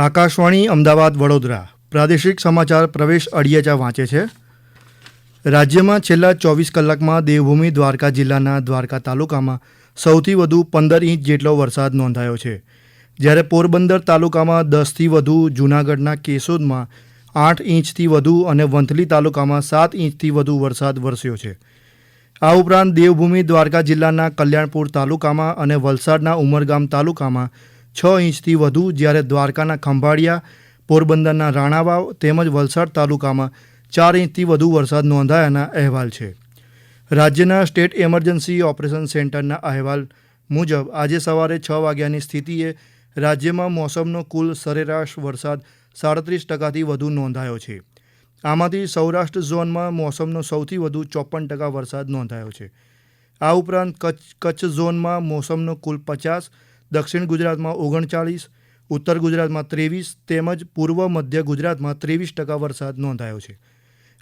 આકાશવાણી, અમદાવાદ, વડોદરા. પ્રાદેશિક સમાચાર પ્રવેશ અડિયાચા વાંચે છે. રાજ્યમાં છેલ્લા ચોવીસ કલાકમાં દેવભૂમિ દ્વારકા જિલ્લાના દ્વારકા તાલુકામાં સૌથી વધુ પંદર ઇંચ જેટલો વરસાદ નોંધાયો છે. જ્યારે પોરબંદર તાલુકામાં દસથી વધુ, જૂનાગઢના કેશોદમાં આઠ ઇંચથી વધુ અને વંથલી તાલુકામાં સાત ઇંચથી વધુ વરસાદ વરસ્યો છે. આ ઉપરાંત દેવભૂમિ દ્વારકા જિલ્લાના કલ્યાણપુર તાલુકામાં અને વલસાડના ઉમરગામ તાલુકામાં છ ઇંચથી વધુ જ્યારે દ્વારકાના ખંભાળિયા, પોરબંદરના રાણાવાવ તેમજ વલસાડ તાલુકામાં ચાર ઇંચથી વધુ વરસાદ નોંધાયાના અહેવાલ છે. રાજ્યના સ્ટેટ એમરજન્સી ઓપરેશન સેન્ટરના અહેવાલ મુજબ આજે સવારે છ વાગ્યાની સ્થિતિએ રાજ્યમાં મોસમનો કુલ સરેરાશ વરસાદ સાડત્રીસ ટકાથી વધુ નોંધાયો છે. આમાંથી સૌરાષ્ટ્ર ઝોનમાં મોસમનો સૌથી વધુ ચોપન ટકા વરસાદ નોંધાયો છે. આ ઉપરાંત કચ્છ કચ્છ ઝોનમાં મોસમનો કુલ પચાસ દક્ષિણ ગુજરાતમાં ઓગણચાળીસ ઉત્તર ગુજરાતમાં ત્રેવીસ, તેમજ પૂર્વ મધ્ય ગુજરાતમાં ત્રેવીસ ટકા વરસાદ નોંધાયો છે.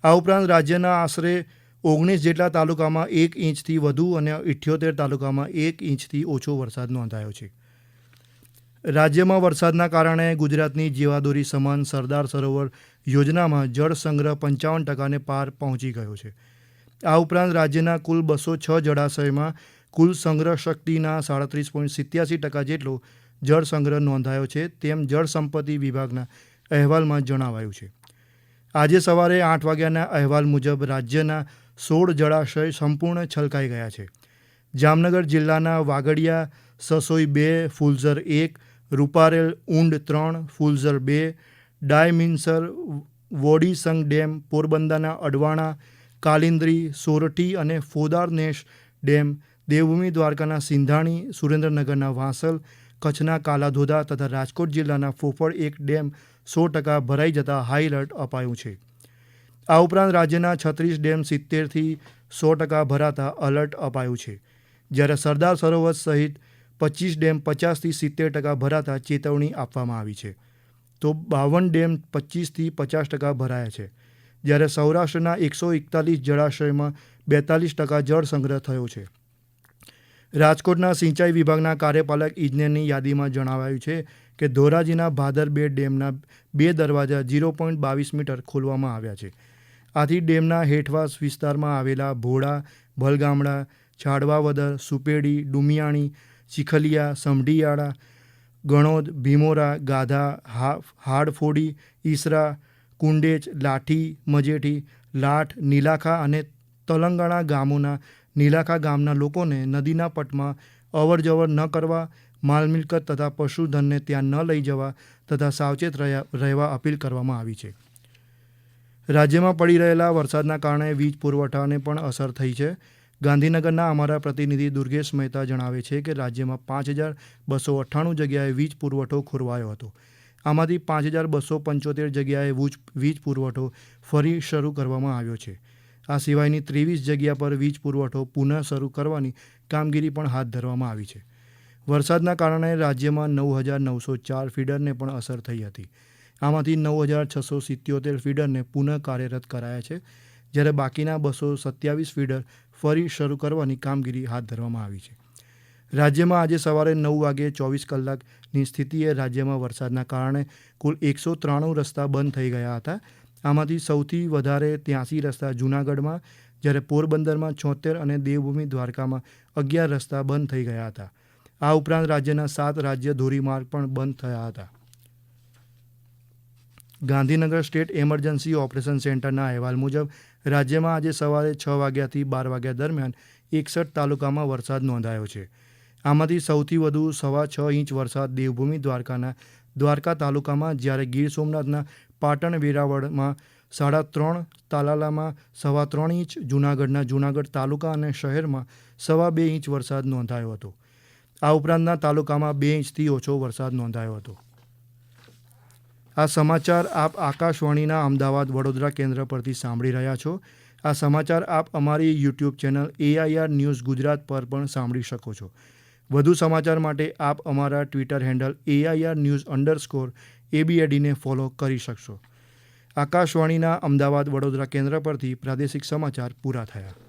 આ ઉપરાંત રાજ્યના આશરે ઓગણીસ જેટલા તાલુકામાં એક ઇંચથી વધુ અને ઇઠ્યોતેર તાલુકામાં એક ઇંચથી ઓછો વરસાદ નોંધાયો છે. રાજ્યમાં વરસાદના કારણે ગુજરાતની જીવાદોરી સમાન સરદાર સરોવર યોજનામાં જળ સંગ્રહ પંચાવન ટકાને પાર પહોંચી ગયો છે. આ ઉપરાંત રાજ્યના કુલ બસો છ જળાશયમાં કુલ સંગ્રહ શક્તિના સાડત્રીસ પોઈન્ટ સિત્યાસી ટકા જેટલો જળ સંગ્રહ નોંધાયો છે તેમ જળ સંપત્તિ વિભાગના અહેવાલમાં જણાવાયું છે. આજે સવારે આઠ વાગ્યાના અહેવાલ મુજબ રાજ્યના સોળ જળાશય સંપૂર્ણ છલકાઈ ગયા છે. જામનગર જિલ્લાના વાગડિયા, સસોઈ બે, ફૂલઝર એક, રૂપારેલ ઊંડ ત્રણ, ફૂલઝર બે, ડાયમિન્સર વોડીસંગ ડેમ, પોરબંદરના અડવાણા, કાલિંદ્રી, સોરઠી અને ફોદારનેશ ડેમ દેવભૂમિ, દ્વારકાના સિંધાણી, સુરેન્દ્રનગરના વાંસલ, કચ્છના કાલાધોધા તથા રાજકોટ જિલ્લાના ફોફળ એક ડેમ સો ટકા ભરાઈ જતા હાઈ એલર્ટ અપાયું છે. આ ઉપરાંત રાજ્યના છત્રીસ ડેમ સિત્તેરથી સો ટકા ભરાતા અલર્ટ અપાયું છે. જ્યારે સરદાર સરોવર સહિત પચીસ ડેમ પચાસથી સિત્તેર ટકા ભરાતા ચેતવણી આપવામાં આવી છે. તો બાવન ડેમ પચીસથી પચાસ ટકા ભરાયા છે. જ્યારે સૌરાષ્ટ્રના એકસો એકતાલીસ જળાશયમાં બેતાલીસ ટકા જળ સંગ્રહ થયો છે. રાજકોટના સિંચાઈ વિભાગના કાર્યપાલક ઇજનેરની યાદીમાં જણાવાયું છે કે ધોરાજીના ભાદર બે ડેમના બે દરવાજા ઝીરો પોઈન્ટ બાવીસ મીટર ખોલવામાં આવ્યા છે. આથી ડેમના હેઠવાસ વિસ્તારમાં આવેલા ભોળા, ભલગામડા, છાડવાવદર, સુપેડી, ડુમિયાણી ચીખલિયા સમઢિયાળા, ગણોદ, ભીમોરા, ગાધા હાડફોડી, ઈસરા કુંડેચ લાઠી, મજેઠી, લાઠ, નીલાખા અને તલંગાણા ગામોના નીલાખા ગામના લોકોને નદીના પટમાં અવર જવર ન કરવા માલ મિલકત તથા પશુધનને ત્યાં ન લઈ જવા તથા સાવચેત રહેવા અપીલ કરવામાં આવી છે. રાજ્યમાં પડી રહેલા વરસાદના કારણે વીજ પુરવઠાને પણ અસર થઈ છે. ગાંધીનગરના અમારા પ્રતિનિધિ દુર્ગેશ મહેતા જણાવે છે કે રાજ્યમાં પાંચ હજાર બસો અઠ્ઠાણું જગ્યાએ વીજ પુરવઠો ખોરવાયો હતો. આમાંથી પાંચ હજાર બસો પંચોતેર જગ્યાએ વીજ પુરવઠો ફરી શરૂ કરવામાં આવ્યો છે. આ સિવાયની ત્રેવીસ જગ્યા પર વીજ પુરવઠો પુનઃ શરૂ કરવાની કામગીરી પણ હાથ ધરવામાં આવી છે. વરસાદના કારણે રાજ્યમાં નવ હજાર નવસો ચાર ફીડરને પણ અસર થઈ હતી. આમાંથી નવ હજાર છસો સિત્યોતેર ફીડરને પુનઃ કાર્યરત કરાયા છે, જ્યારે બાકીના બસો સત્યાવીસ ફીડર ફરી શરૂ કરવાની કામગીરી હાથ ધરવામાં આવી છે. રાજ્યમાં આજે સવારે નવ વાગે ચોવીસ કલાકની સ્થિતિએ રાજ્યમાં વરસાદના કારણે કુલ એકસો ત્રાણું રસ્તા બંધ થઈ ગયા હતા. આમાંથી સૌથી વધારે ત્યાંસી રસ્તા જૂનાગઢમાં, જ્યારે પોરબંદરમાં છોતેર અને દેવભૂમિ દ્વારકામાં અગિયાર રસ્તા બંધ થઈ ગયા હતા. આ ઉપરાંત રાજ્યના સાત રાજ્ય ધોરીમાર્ગ પણ બંધ થયા હતા. ગાંધીનગર સ્ટેટ એમરજન્સી ઓપરેશન સેન્ટરના અહેવાલ મુજબ, રાજ્યમાં આજે સવારે છ વાગ્યાથી બાર વાગ્યા દરમિયાન એકસઠ તાલુકામાં વરસાદ નોંધાયો છે. આમાંથી સૌથી વધુ સવા છ ઇંચ વરસાદ દેવભૂમિ દ્વારકાના દ્વારકા તાલુકામાં જ્યારે ગીર સોમનાથના પાટણ વેરાવળમાં સાડા ત્રણ, તાલાલામાં સવા ત્રણ ઇંચ, જૂનાગઢના જૂનાગઢ તાલુકા અને શહેરમાં સવા બે ઇંચ વરસાદ નોંધાયો હતો. આ ઉપરાંતના તાલુકામાં બે ઇંચથી ઓછો વરસાદ નોંધાયો હતો. આ સમાચાર આપ આકાશવાણીના અમદાવાદ વડોદરા કેન્દ્ર પરથી સાંભળી રહ્યા છો. આ સમાચાર આપ અમારી YouTube channel AIR news Gujarat પર પણ સાંભળી શકો છો. વધુ સમાચાર માટે આપ અમારા Twitter handle AIR news underscore એબીએડીને follow કરી શકશો. આકાશવાણીના અમદાવાદ વડોદરા કેન્દ્ર પરથી પ્રાદેશિક સમાચાર પૂરા થયા.